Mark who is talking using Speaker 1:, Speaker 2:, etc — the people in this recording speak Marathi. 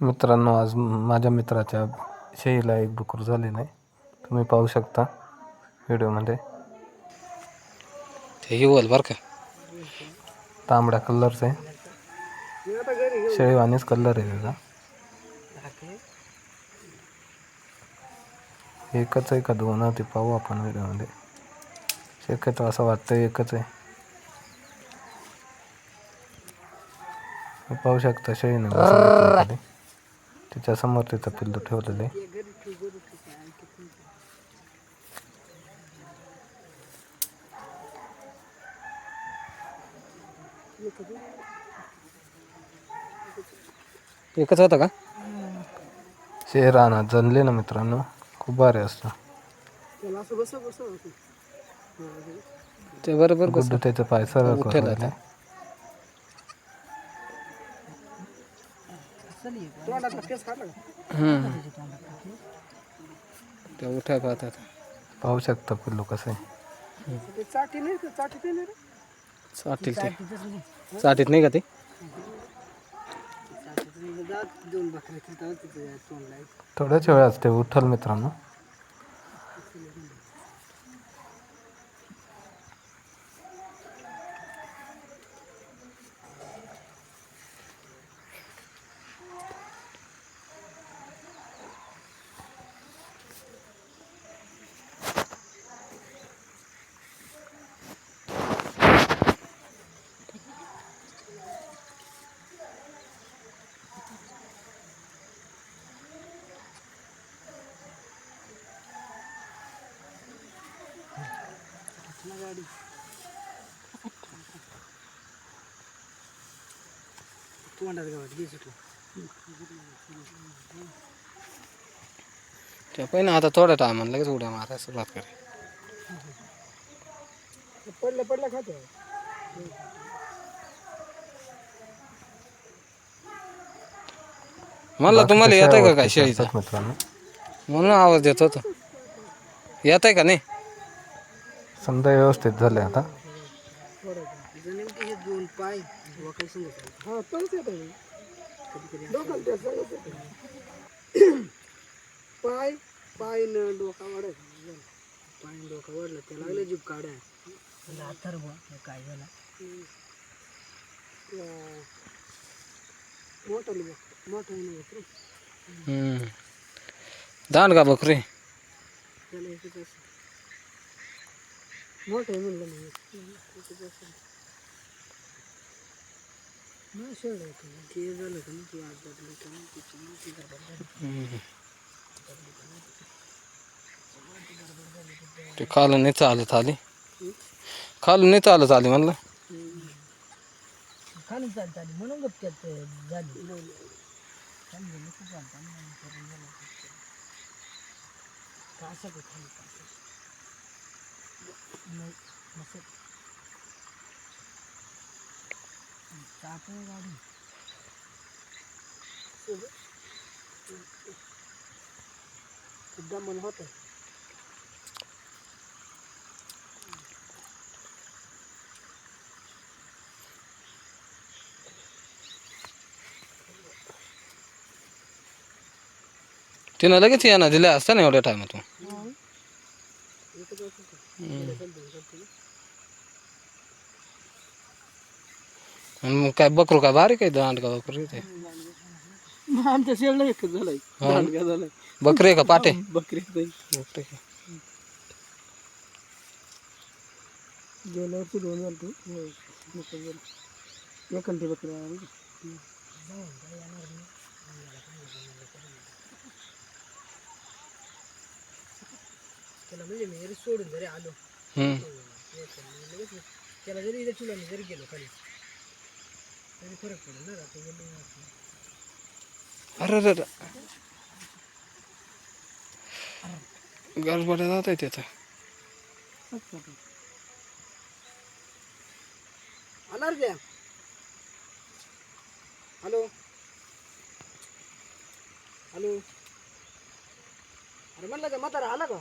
Speaker 1: मित्रांनो आज माझ्या मित्राच्या शेळीला एक डुकर झालेलं आहे तुम्ही पाहू शकता व्हिडिओमध्ये.
Speaker 2: ते येवल बरं का?
Speaker 1: तांबड्या कलरचं आहे. शेळीवाणीच कलर आहे त्याचा. एकच आहे का दोन ते पाहू आपण व्हिडिओमध्ये. शक्यतो असं वाटतं एकच आहे. हे पाहू शकता शेळीने बसून घेतलं खाली. तिच्या समोर तिचं पिल्लू ठेवलेलं आहे.
Speaker 2: एकच होता का?
Speaker 1: शेर रानात जनले ना मित्रांनो खूप भारी असतं.
Speaker 2: ते बरोबर
Speaker 1: त्याचे पाय सरळ
Speaker 2: उठेल
Speaker 1: करून
Speaker 2: आता.
Speaker 1: दिले.
Speaker 2: हम्म. ते उठा पाहतात
Speaker 1: पाहू शकता पिल्लू कसं आहे
Speaker 2: चाटील ते चाटीत नाही का ते
Speaker 1: थोड्याच वेळात ते उठल मित्रांनो
Speaker 2: ते पहिला आता थोड्या टायमाला लगेच उड्या मारायला सुरुवात करे
Speaker 3: पडलं पडलं खातो
Speaker 2: म्हणलं तुम्हाला येत आहे का काय
Speaker 1: शेळी
Speaker 2: शेळीचा? म्हणून आवाज देत होतो. येत आहे का नाही?
Speaker 1: समजा व्यवस्थित झाले आता.
Speaker 3: दोन पाय कधी कधी त्या पाय पाय न डोका वाढत पाय डोका वाढलं त्या लागले जीप काढ्या अथर्व काय झाला मोठा मोठा नाही
Speaker 2: बकरी धान का बकरी?
Speaker 3: त्याला मोठं आहे म्हणलं मी एकच असं नाही शेड आहे का ते झालं का ना ती आत बदली का ना त्याच्यामुळे ती गडबड झाली.
Speaker 2: ते खालून नाही चालत आली. खालून नाही चालत आली म्हणलं.
Speaker 3: खाली चालत आली म्हणून झाली. खाली चालत का खाली कासा नाही नसत चाप आहे गाडी एकदम मन होतं
Speaker 2: तिनं लगेच येणं दिल्या असता ना एवढ्या टायमातून आणि मग काय बकरू काय बारीक आहे दांड का बकरी ते
Speaker 3: आमच्या शेळला एकच झालाय दांडगा झालाय
Speaker 2: बकरी का पाटे?
Speaker 3: बकरी
Speaker 2: बकरी का?
Speaker 3: गेल्या वर्षी दोन झाले ते त्याला म्हणजे मी जरी सोडून जरी आलो त्याला जरी इथे मी जरी गेलो खाली तरी फरक पडेल ना रात्री
Speaker 2: अरे अरे. गडबड्या जात आहे त्याचं
Speaker 3: आला रे हॅलो. हॅलो. अरे म्हणलं का म्हातारा आला का?